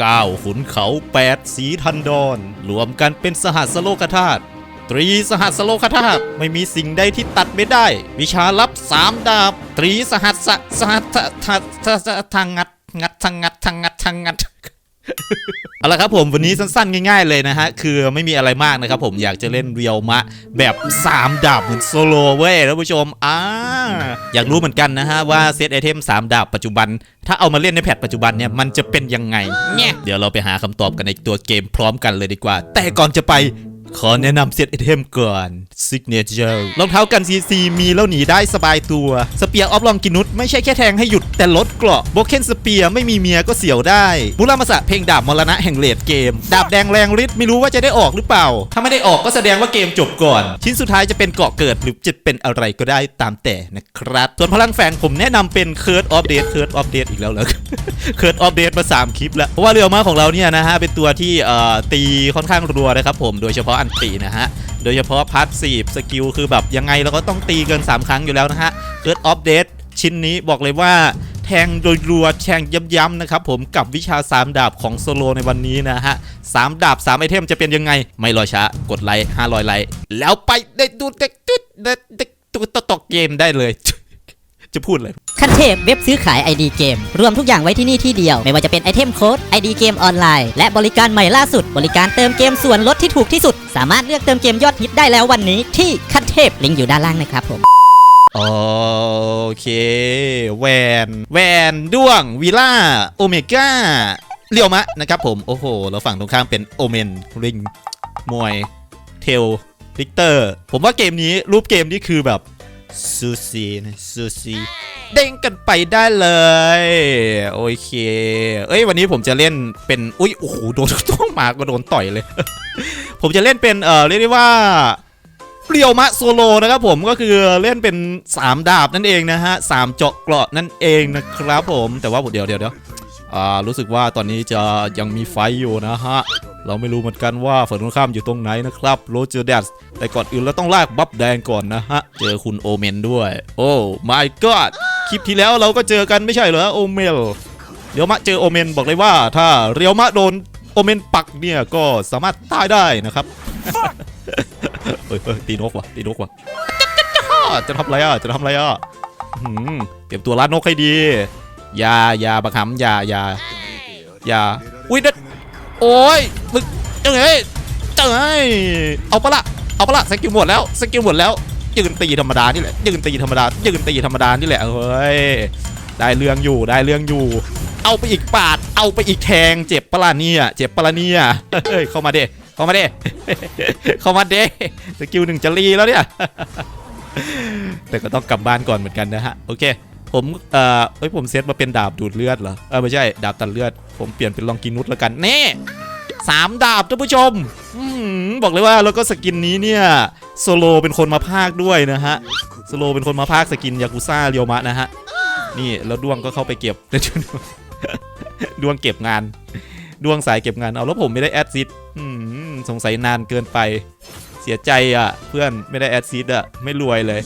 9ขุนเขา 8 สีทันดอนรวมกันเป็นสหัสโลกธาตุตรีสหัสโลกธาตุไม่มีสิ่งใดที่ตัดไม่ได้ วิชาลับสามดาบ ตรีสหัสสหัสทัทะทะทะทางงัดงัดทังงัดทังงัดทังงัด เอาละครับผมวันนี้สั้นๆ ง่ายๆเลยนะฮะ คือไม่มีอะไรมากนะครับผมอยากจะเล่นเรียวมะ แบบ 3 ดาบเหมือนโซโลเว้ยท่านผู้ชมอ่าอยากรู้เหมือนกันนะฮะ ว่าเซตไอเทม 3 ดาบปัจจุบัน ถ้าเอามาเล่นในแพทปัจจุบันเนี่ย มันจะเป็นยังไงเนี่ยเดี๋ยวเราไปหาคำตอบกันในตัวเกมพร้อมกันเลยดีกว่า แต่ก่อนจะไป ขอแนะนำเซตไอเทมก่อน Signature รองเท้ากัน CC มีแล้วหนีได้สบายตัว สเปียร์ออฟลองกินุสไม่ใช่แค่แทงให้หยุดแต่ลดเกราะโบเคนสเปียร์ไม่มีเมียก็เสียวได้บุรามาสะเพลงดาบมรณะแห่งเลดเกม ดาบแดงแรงฤทธิ์ไม่รู้ว่าจะได้ออกหรือเปล่า ถ้าไม่ได้ออกก็แสดงว่าเกมจบก่อน ชิ้นสุดท้ายจะเป็นเกาะเกิดหรือจะเป็นอะไรก็ได้ตามแต่นะครับ ส่วนพลังแฝงผมแนะนำเป็นเคิร์ดออฟเดตเคิร์ดออฟเดตอีกแล้วเหรอเคิร์ดออฟเดตมาสามคลิปแล้วเพราะว่าเรือม้าของเราเนี่ยนะฮะเป็นตัวที่เอ่อตีค่อนข้างรัวนะครับผมโดยเฉพาะอันตีนะฮะ โดยเฉพาะพาร์ทสีสกิลคือแบบยังไงเราก็ต้องตีเกิน 3 ครั้งอยู่แล้วนะฮะเกิดออฟเดตชิ้นนี้บอกเลยว่าแทงโดยรัวแทงย้ำๆนะครับผมกับวิชา 3 ดาบของโซโลในวันนี้นะฮะสามดาบ 3 ไอเทมจะเป็นยังไง ไม่รอช้ากดไลค์500ไลค์แล้วไปได้ดูเด็กตุ๊ดเด็กตุ๊ดตกเกมได้เลย จะพูดเลยขั้นเทพเว็บซื้อขาย ID เกม รวมทุกอย่างไว้ที่นี่ที่เดียว ไม่ว่าจะเป็นไอเทมโค้ด ID เกมออนไลน์ และบริการใหม่ล่าสุด บริการเติมเกมส่วนลดที่ถูกที่สุด สามารถเลือกเติมเกมยอดฮิตได้แล้ววันนี้ที่ขั้นเทพลิงก์อยู่ด้านล่างนะครับผมโอเค แวน แวนด้วงวีล่าโอเมก้าเรียวมะนะครับผม โอ้โห แล้วฝั่งตรงข้ามเป็นโอเมนริงมวยเทลลิกเตอร์ ผมว่าเกมนี้รูปเกมนี่คือแบบ ซูซีนะซูซีเด้งกันไปได้เลย โอเค เอ้ยวันนี้ผมจะเล่นเป็น อุ้ยโอ้โหโดนต้องมาก็โดนต่อยเลย ผมจะเล่นเป็นเอ่อเรียกได้ว่าเรียวมะโซโลนะครับผมก็คือเล่นเป็น 3 ดาบนั่นเองนะฮะสามเจาะเกราะนั่นเองนะครับผมแต่ว่าเดี๋ยวเดี๋ยวเดี๋ยว อ่ารู้สึกว่าตอนนี้จะยังมีไฟอยู่นะฮะ เราไม่รู้เหมือนกันว่าฝั่งตรงข้ามอยู่ตรงไหนนะครับโรเจอร์แดสแต่ก่อนอื่นเราต้องลากบัฟแดงก่อนนะฮะ เจอคุณโอเมนด้วย โอ้ my god คลิปที่แล้วเราก็เจอกันไม่ใช่เหรอโอเมลเรียวมะเจอโอเมนบอกเลยว่า ถ้าเรียวมะโดนโอเมนปักเนี่ยก็สามารถตายได้นะครับเฮ้ยตีนกว่ะตีนกว่ะจะทำอะไรอะจะทำอะไรอะเตรียมตัวล่านนกให้ดี ย่าอย่าบักหำอย่าอย่าอย่าอุ้ยเด็ดโอ้ยมึงเอ้ยเอ้ยเอาปะละเอาปะละสกิลหมดแล้วสกิลหมดแล้วยืนตีธรรมดานี่แหละยืนตีธรรมดายืนตีธรรมดานี่แหละเฮ้ยได้เรื่องอยู่ได้เรื่องอยู่ เอาไปอีกปาด เอาไปอีกแทงเจ็บปะล่ะเนี่ยเจ็บปะล่ะเนี่ยเฮ้ยเข้ามาเด้เข้ามาเด้เข้ามาเด้สกิลหนึ่งจะรีแล้วเนี่ยแต่ก็ต้องกลับบ้านก่อนเหมือนกันนะฮะโอเค ผมเอ่อเอ้ยผมเซตมาเป็นดาบดูดเลือดเหรอเออไม่ใช่ดาบตัดเลือด ผมเปลี่ยนเป็นลองกินุสแล้วกันเน่สามดาบท่านผู้ชมอืมบอกเลยว่าแล้วก็สกินนี้เนี่ยโซโลเป็นคนมาพากด้วยนะฮะโซโลเป็นคนมาพากสกินยากุซ่าเรียวมะนะฮะนี่แล้วดวงก็เข้าไปเก็บด้วงเก็บงาน ดวงสายเก็บงานเอาแล้วผมไม่ได้แอดซิดสงสัยนานเกินไป เสียใจอะ เพื่อนไม่ได้แอดซิดอะ ไม่รวยเลย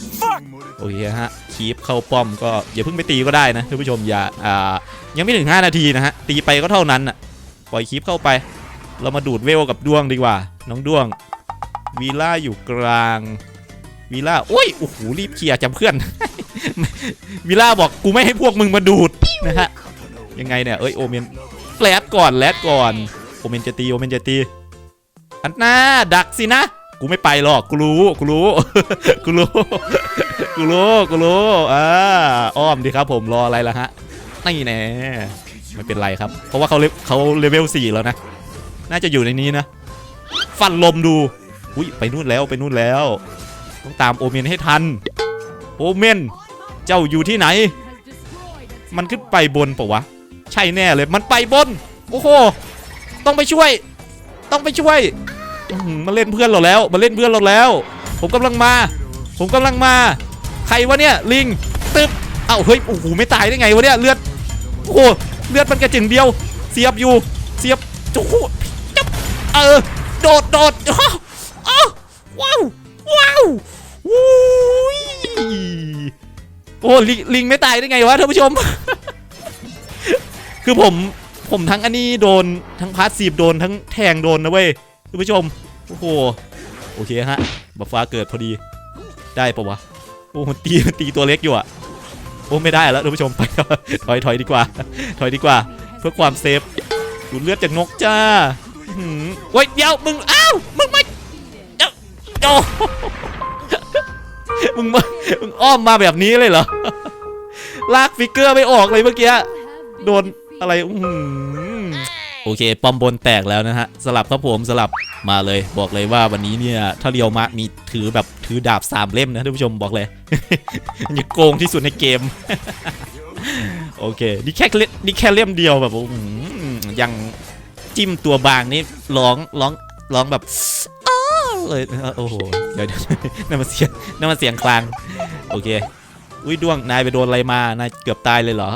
โอเคฮะคีปเข้าป้อมก็อย่าเพิ่งไปตีก็ได้นะท่านผู้ชมอย่าอ่ายังไม่ถึง 5 นาทีนะฮะ ตีไปก็เท่านั้นอะ ปล่อยคีปเข้าไป เรามาดูดเวลกับด้วงดีกว่า น้องด้วงวีล่าอยู่กลางวีล่าโอ้ยโอ้โหรีบเคลียร์จำเพื่อนวีล่าบอกกูไม่ให้พวกมึงมาดูดนะฮะยังไงเนี่ยเอ้ยโอเมนแลดก่อนแลดก่อนโอเมนจะตีโอเมนจะตีอันน่าดักสินะ กูไม่ไปหรอกกูรู้กูรู้กูรู้กูรู้กูรู้อ่าอ้อมดีครับผมรออะไรล่ะฮะนี่แน่ไม่เป็นไรครับ เพราะว่าเขาเลเขาเลเวลสี่แล้วนะ น่าจะอยู่ในนี้นะ ฟันลมดู อุ้ยไปนู่นแล้วไปนู่นแล้ว ต้องตามโอเมนให้ทัน โอเมน เจ้าอยู่ที่ไหน มันขึ้นไปบนปล่าวะ ใช่แน่เลย มันไปบน โอ้โห ต้องไปช่วย ต้องไปช่วย มาเล่นเพื่อนเราแล้วมาเล่นเพื่อนเราแล้ว ผมกำลังมา ผมกำลังมา ใครวะเนี่ยลิงตึ๊บเอ้าเฮ้ยโอ้โหไม่ตายได้ไงวะเนี่ยเลือดโอ้โหเลือดมันกระจึงเดียว เสียบอยู่เสียบโอ้โหจับเออโดดโดดอ้าวอ้าวว้าวว้าววู้ยโอ้ลิงลิงไม่ตายได้ไงวะท่านผู้ชม คือผมผมทั้งอันนี้โดนทั้งพาสซีฟโดนทั้งแทงโดนนะเว้ยคุณผู้ชม โอ้โหโอเคฮะบัฟฟ้าเกิดพอดีได้ปะวะโอ้มันตีมันตีตัวเล็กอยู่อะโอ้ไม่ได้แล้วท่านผู้ชมไปถอยถอยดีกว่า ถอยดีกว่า เพื่อความเซฟดูดเลือดจากนกจ้าอื้อหือเว้ยเดี๋ยวมึงอ้าวมึงไม่เดี๋ยวโอ้มึงมามึงอ้อมมาแบบนี้เลยเหรอลากฟิกเกอร์ไม่ออกเลยเมื่อกี้โดนอะไรอื้อหือ โอเคปอมบนแตกแล้วนะฮะสลับครับผมสลับมาเลย บอกเลยว่าวันนี้เนี่ยถ้าเรียวมะมีถือแบบถือดาบสามเล่มนะท่านผู้ชมบอกเลยยังโกงที่สุดในเกม โอเคนี่แค่เล่มนี่แค่เล่มเดียวแบบยังจิ้มตัวบางนี่ร้องร้องร้องแบบอ้เลยโอ้โหเดี๋ยวนั่นมันเสียงนั่นมันเสียงคลางโอเค อุ้ยดวงนายไปโดนอะไรมานายเกือบตายเลยเหรอ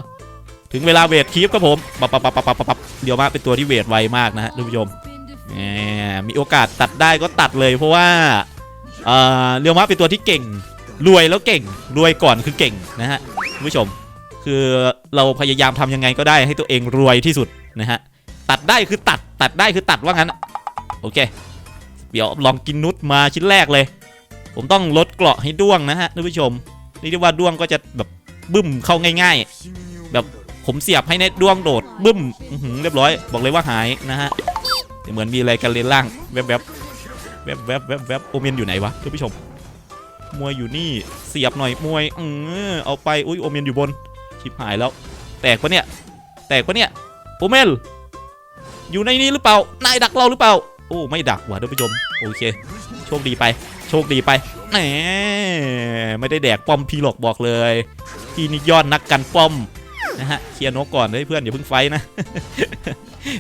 ถึงเวลาเวทคีฟครับผมปับปับปับปับปับปับเดี๋ยวมาเป็นตัวที่เวทไวมากนะฮะท่านผู้ชมมีโอกาสตัดได้ก็ตัดเลยเพราะว่าเรียวมะเป็นตัวที่เก่ง รวยแล้วเก่ง รวยก่อนคือเก่งนะฮะท่านผู้ชม คือเราพยายามทำยังไงก็ได้ให้ตัวเองรวยที่สุดนะฮะ ตัดได้คือตัด ตัดได้คือตัดว่างั้น โอเค เดี๋ยวลองกินนุชมาชิ้นแรกเลย ผมต้องลดเกราะให้ด้วงนะฮะท่านผู้ชม นี่เรียกว่าด้วงก็จะแบบบึ้มเข้าง่าย ๆ แบบ ผมเสียบให้ในด้วงโดดบึ้มเรียบร้อย บอกเลยว่าหายนะฮะแต่เหมือนมีอะไรกันเลนล่างแวบแวบแวบแวบแวบแวบโอเมนอยู่ไหนวะท่านผู้ชมมวยอยู่นี่เสียบหน่อยมวยเออเอาไปอุ้ยโอเมนอยู่บนชิบหายแล้ว แตกปะเนี่ย แตกปะเนี่ยโอเมนอยู่ในนี้หรือเปล่านายดักเราหรือเปล่า โอ้ไม่ดักว่ะท่านผู้ชมโอเค โชคดีไป โชคดีไปแหมไม่ได้แดกป้อมพี่หรอกบอกเลยพี่นี่ยอดนักกันป้อม นะฮะเคลียร์นกก่อนเฮ้ยเพื่อนอย่าเพิ่งไฟนะ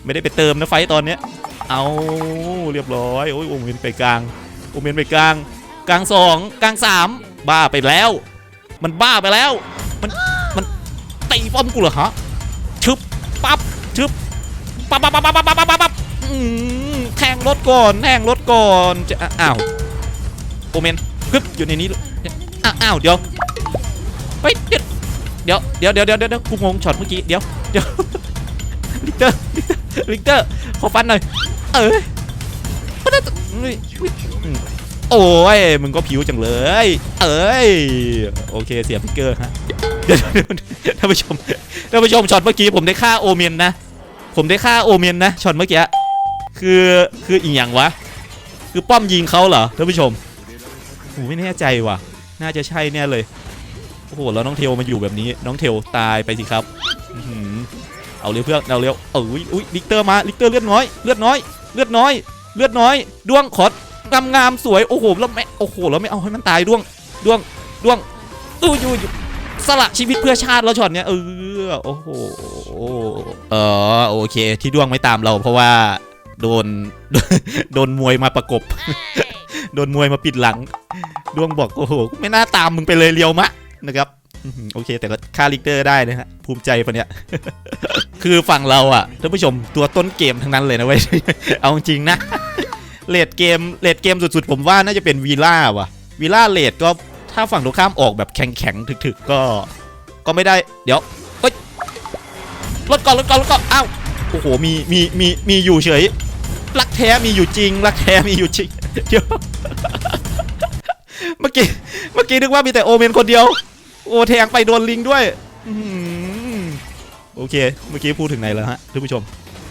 ไม่ได้ไปเติมนะไฟตอนเนี้ย เอาเรียบร้อยโอ้ยโอเมนไปกลางโอเมนไปกลาง กลางสองกลางสามบ้าไปแล้ว มันบ้าไปแล้ว มันมันตีป้อมกูเหรอฮะชึบปั๊บชึบปั๊บปั๊บปั๊บปั๊บปั๊บปั๊บปั๊บแทงรถก่อนแทงรถก่อนจะอ้าวโอเมนกึบอยู่ในนี้อ้าวเดี๋ยวเฮ้ยเดี๋ยวเดี๋ยวเดี๋ยวเดี๋ยวเดี๋ยวเดี๋ยวกูงงช็อตเมื่อกี้เดี๋ยวเดี๋ยวลิกเตอร์ลิกเตอร์ขอฟันหน่อยเอ้ยมันน่าจะเฮ้ยอืมโอ้ยมึงก็ผิวจังเลย เอ้ยโอเคเสียฟิกเกอร์ฮะเดี๋ยวท่านผู้ชมท่านผู้ชมช็อตเมื่อกี้ผมได้ฆ่าโอเมนนะ ผมได้ฆ่าโอเมนนะช็อตเมื่อกี้คือคืออีกอย่างวะ คือป้อมยิงเขาเหรอท่านผู้ชมผมไม่แน่ใจว่ะ น่าจะใช่แน่เลย โอ้โหแล้วน้องเทลมาอยู่แบบนี้น้องเทลตายไปสิครับอื้อหือเอาเร็วเพื่อนเอาเร็วเอ้ยอุ้ยลิกเตอร์มาลิกเตอร์เลือดน้อยเลือดน้อยเลือดน้อย เลือดน้อยด้วงขอดงามงามๆสวยโอ้โหแล้วไม่โอ้โหแล้วไม่เอาให้มันตายด้วงด้วงด้วงอู้ยูยูสละชีวิตเพื่อชาติแล้วช็อตเนี้ยเออโอ้โหเออโอเค ที่ด้วงไม่ตามเรา เพราะว่าโดนโดนมวยมาประกบ โดนมวยมาปิดหลัง ดวงบอกโอ้โหไม่น่าตามมึงไปเลยเลียวมะ นะครับโอเค แต่ก็ค่าลิกเตอร์ได้นะฮะภูมิใจปะเนี่ย คือฝั่งเราอะท่านผู้ชมตัวต้นเกมทั้งนั้นเลยนะเว้ย เอาจริงนะเลดเกมเลดเกมสุดๆ ผมว่าน่าจะเป็นวีล่าว่ะวีล่าเลดก็ถ้าฝั่งตรงข้ามออกแบบแข็งๆถึกๆ ก็ ก็ไม่ได้เดี๋ยวเฮ้ยรถก่อนรถก่อนรถก่อนอ้าวโอ้โหมีมีมีมีอยู่เฉยรักแท้มีอยู่จริงรักแท้มีอยู่จริงเดี๋ยวเมื่อกี้เมื่อกี้นึกว่ามีแต่โอเมนคนเดียว โอ้แทงไปโดนลิงด้วยโอเค เมื่อกี้พูดถึงไหนแล้วฮะท่านผู้ชม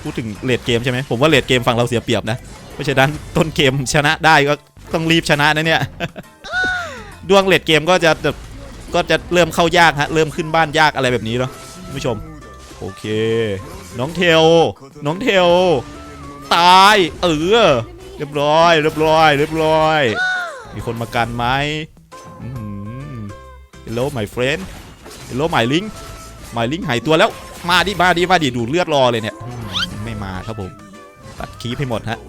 พูดถึงเลดเกมใช่ไหมผมว่าเลดเกมฝั่งเราเสียเปรียบนะ เพราะฉะนั้นต้นเกมชนะได้ก็ต้องรีบชนะนะเนี่ย ดวงเลดเกมก็จะก็จะเริ่มเข้ายากฮะ เริ่มขึ้นบ้านยากอะไรแบบนี้เนาะท่านผู้ชม โอเค น้องเทล น้องเทล ตาย เออ เรียบร้อย เรียบร้อย เรียบร้อย มีคนมากันไหม Hello my friend Hello my link my link หายตัวแล้ว มาดิมาดิมาดิดูเลือดรอเลยเนี่ย ไม่มาครับผม ตัดคีปให้หมดฮะ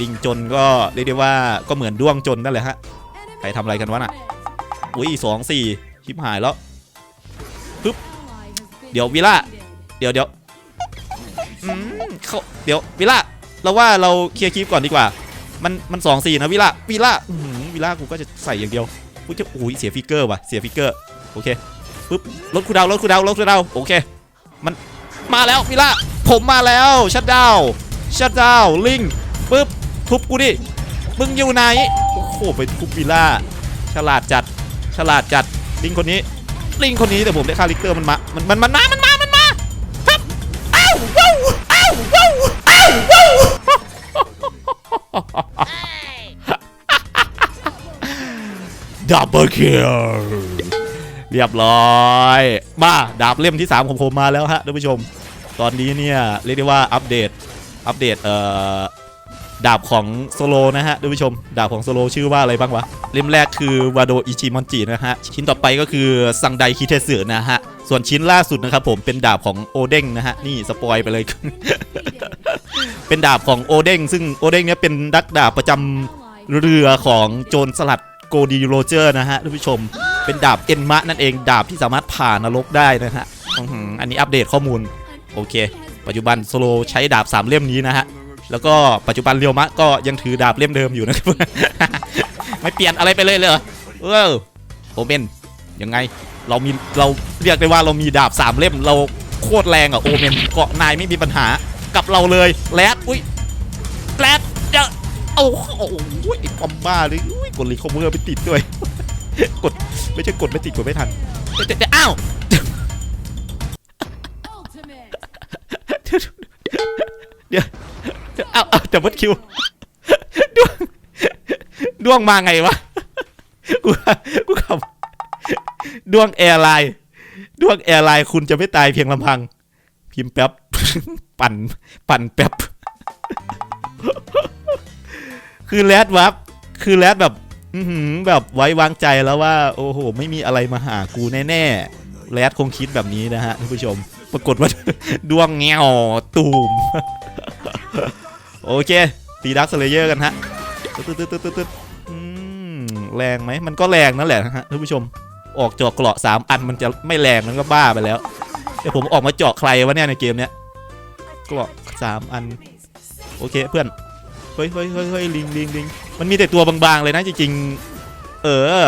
ลิงจนก็เรียกได้ว่าก็เหมือนด้วงจนนั่นแหละฮะ ใครทำอะไรกันวะน่ะ อุ้ยสองสี่ชิบหายแล้วปึ๊บ เดี๋ยววิล่า เดี๋ยวเดี๋ยวอืมเขาเดี๋ยววิล่า เราว่าเราเคลียร์คลิปก่อนดีกว่า มันมันสองสี่นะวิล่าวิล่าวิล่ากูก็จะใส่อย่างเดียว อุ้ยจะอุ้ยเสียฟิกเกอร์ว่ะเสียฟิกเกอร์โอเคปึ๊บลดคูดาวลดคูดาวลดคูดาวโอเค มันมาแล้ววิล่าผมมาแล้วชัดดาวชัดดาวลิงปึ๊บทุบกูดิมึงอยู่ไหนโอ้โหไปทุบวิล่าฉลาดจัดฉลาดจัดลิงคนนี้ลิงคนนี้แต่ผมได้ค่าลิเตอร์มันมามันมันมันมามันมามันมาฮึบอ้าวว้าวอ้าวว้าวอ้าวว้าว ดับเบิลคิลเรียบร้อยมาดาบเล่มที่ 3 ของผมมาแล้วฮะท่านผู้ชม ตอนนี้เนี่ยเรียกได้ว่าอัปเดตอัปเดตเอ่อดาบของโซโลนะฮะท่านผู้ชม ดาบของโซโลชื่อว่าอะไรบ้างวะ เล่มแรกคือวาโดอิจิมอนจินะฮะ ชิ้นต่อไปก็คือซังไดคิเทสึนะฮะ ส่วนชิ้นล่าสุดนะครับผมเป็นดาบของโอเด้งนะฮะ นี่สปอยไปเลย เป็นดาบของโอเด้งซึ่งโอเด้งเนี่ยเป็นดักดาบประจำเรือของโจรสลัด โกดีโรเจอร์นะฮะท่านผู้ชม เป็นดาบเอ็นมะนั่นเองดาบที่สามารถผ่านนรกได้นะฮะอื้อหืออันนี้อัปเดตข้อมูล โอเค ปัจจุบันโซโลใช้ดาบ 3 เล่มนี้นะฮะ แล้วก็ปัจจุบันเรียวมะก็ยังถือดาบเล่มเดิมอยู่นะครับไม่เปลี่ยนอะไรไปเลยเลยเหรอเออโอเมนยังไงเรามีเราเรียกได้ว่าเรามีดาบ 3 เล่มเราโคตรแรงอะโอเมนเกาะนายไม่มีปัญหากับเราเลยแรดอุ้ยแรด เดี๋ยวโอ้โหไอ้ปอมบ้าเลยอุ้ยกดรีคอมเมอร์ไปติดด้วย กดไม่ใช่กดไม่ติดกดไม่ทันเดี๋ยวเดี๋ยวอ้าวเดี๋ยวเดี๋ยวเอาเอาแต่วัดคิวดวงดวงมาไงวะกูกูขับดวงแอร์ไลน์ดวงแอร์ไลน์คุณจะไม่ตายเพียงลำพัง พิมพ์แป๊บ ปั่น ปั่นแป๊บ คือแรดวับคือแรดแบบแบบไว้วางใจแล้วว่า โอ้โห ไม่มีอะไรมาหากูแน่ๆแรดคงคิดแบบนี้นะฮะท่านผู้ชม ปรากฏว่าดวงเงวตูม โอเค ตีดักสเลเยอร์กันฮะตึ๊ดตึ๊ดตึ๊ดตึ๊ดตึ๊ดแรงไหมมันก็แรงนั่นแหละฮะท่านผู้ชม ออกเจาะเกราะสามอันมันจะไม่แรงมันก็บ้าไปแล้ว เดี๋ยวผมออกมาเจาะใครวะเนี่ยในเกมเนี้ยเกราะสามอัน โอเคเพื่อน ฮ้ยเฮ้ยเฮ้ยเฮ้ยลิงลิงลิงมันมีแต่ตัวบางๆเลยนะจริงๆ เออ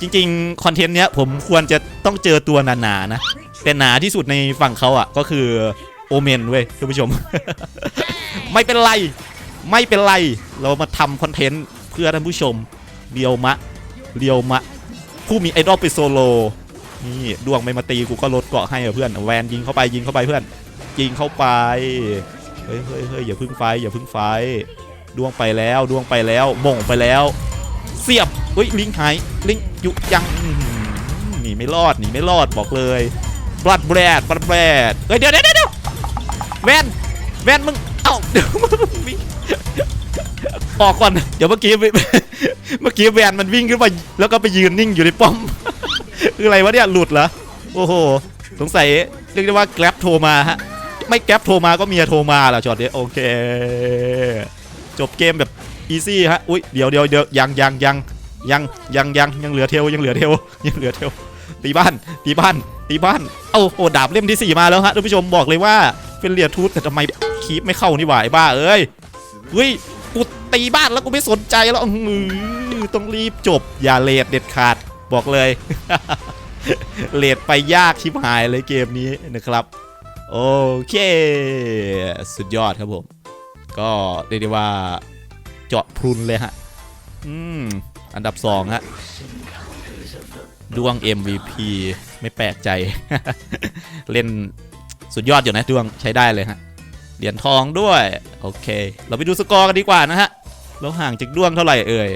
จริงๆคอนเทนต์เนี้ยผมควรจะต้องเจอตัวหนาๆนะ แต่หนาที่สุดในฝั่งเขาอะ ก็คือโอเมนเว้ยท่านผู้ชม ไม่เป็นไร ไม่เป็นไร เรามาทำคอนเทนต์เพื่อท่านผู้ชมเรียวมะเรียวมะ ผู้มีไอดอลไปโซโลนี่ดวงไม่มาตีกูก็ลดเกาะให้เพื่อนแวนยิงเข้าไปยิงเข้าไปเพื่อนยิงเข้าไป เฮ้ยเฮ้ยเฮ้ยอย่าพึ่งไฟอย่าพึ่งไฟดวงไปแล้วดวงไปแล้วมงไปแล้ว เสียบเฮ้ยลิงหายลิงยุยังหนีไม่รอดหนีไม่รอดบอกเลยบลัดแบรดบลัดแบรดเฮ้ยเดี๋ยวเดี๋ยวเดี๋ยวแวนแวนมึงเอ้าเดี๋ยวมึงวิ่งออกก่อนเดี๋ยวเมื่อกี้เมื่อกี้แวนมันวิ่งขึ้นมาแล้วก็ไปยืนนิ่งอยู่ในป้อมคืออะไรวะเนี่ยหลุดเหรอโอ้โหสงสัยเรียกได้ว่าแกร็บโทรมาฮะ ไม่แกร็บโทรมาก็เมียโทรมาแหละช็อตนี้โอเค จบเกมแบบอีซี่ฮะอุ้ยเดี๋ยวเดี๋ยวเดี๋ยวยังยังยังยังยังยังยังเหลือเทลยังเหลือเทลยังเหลือเทลตีบ้านตีบ้านตีบ้านเอ้าโอ้ดาบเล่มที่สี่มาแล้วฮะท่านผู้ชมบอกเลยว่าเป็นเรียทูตแต่ทำไมคีบไม่เข้านี่หว่าไอ้บ้าเอ้ยเฮ้ยกูตีบ้านแล้วกูไม่สนใจแล้วอื้อหือต้องรีบจบอย่าเลดเด็ดขาดบอกเลยเลดไปยากชิบหายเลยเกมนี้นะครับ โอเค สุดยอดครับผม ก็เรียกได้ว่าเจาะพรุนเลยฮะ อืม อันดับสองฮะดวง MVP ไม่แปลกใจ เล่นสุดยอดอยู่นะดวงใช้ได้เลยฮะ เหรียญทองด้วย โอเค เราไปดูสกอร์กันดีกว่านะฮะ เราห่างจากดวงเท่าไหร่เอ่ย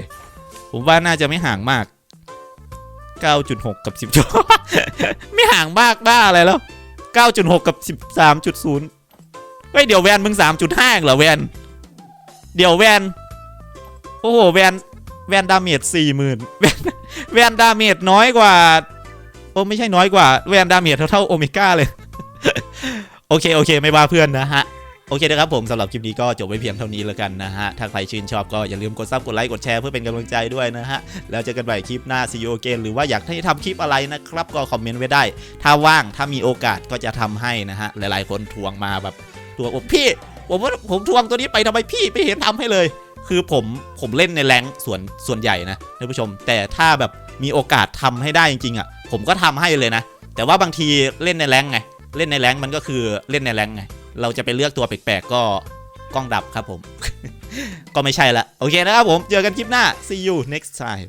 ผมว่าน่าจะไม่ห่างมาก 9.6 กับ 10 ไม่ห่างมากบ้าอะไรแล้ว 9.6 กับ 13.0 เฮ้ย เดี๋ยวแวนมึง 3.5เหรอแวน เดี๋ยวแวน โอ้โห แวน แวนดาเมจสี่หมื่นแวนแวนดาเมจน้อยกว่า โอ้ไม่ใช่น้อยกว่า แวนดาเมจเท่าเท่าโอเมก้าเลย โอเค โอเค ไม่ว่าเพื่อนนะฮะ โอเคนะครับผมสำหรับคลิปนี้ก็จบไว้เพียงเท่านี้แล้วกันนะฮะ ถ้าใครชื่นชอบก็อย่าลืมกดซับกดไลค์กดแชร์เพื่อเป็นกำลังใจด้วยนะฮะ แล้วเจอกันใหม่คลิปหน้า see you again หรือว่าอยากให้ทำคลิปอะไรนะครับ ก็คอมเมนต์ไว้ได้ ถ้าว่างถ้ามีโอกาสก็จะทำให้นะฮะ หลายๆคนทวงมาแบบทวงอกพี่ ผมว่าผมทวงตัวนี้ไปทำไมพี่ไม่เห็นทำให้เลย คือผมผมเล่นในแรงส่วนส่วนใหญ่นะท่านผู้ชม แต่ถ้าแบบมีโอกาสทำให้ได้จริงๆอะผมก็ทำให้เลยนะ แต่ว่าบางทีเล่นในแรงไงเล่นในแรงมันก็คือเล่นในแรงไง เราจะไปเลือกตัวแปลกๆก็กล้องดับครับผม ก็ไม่ใช่ละ โอเคนะครับผม เจอกันคลิปหน้า see you next time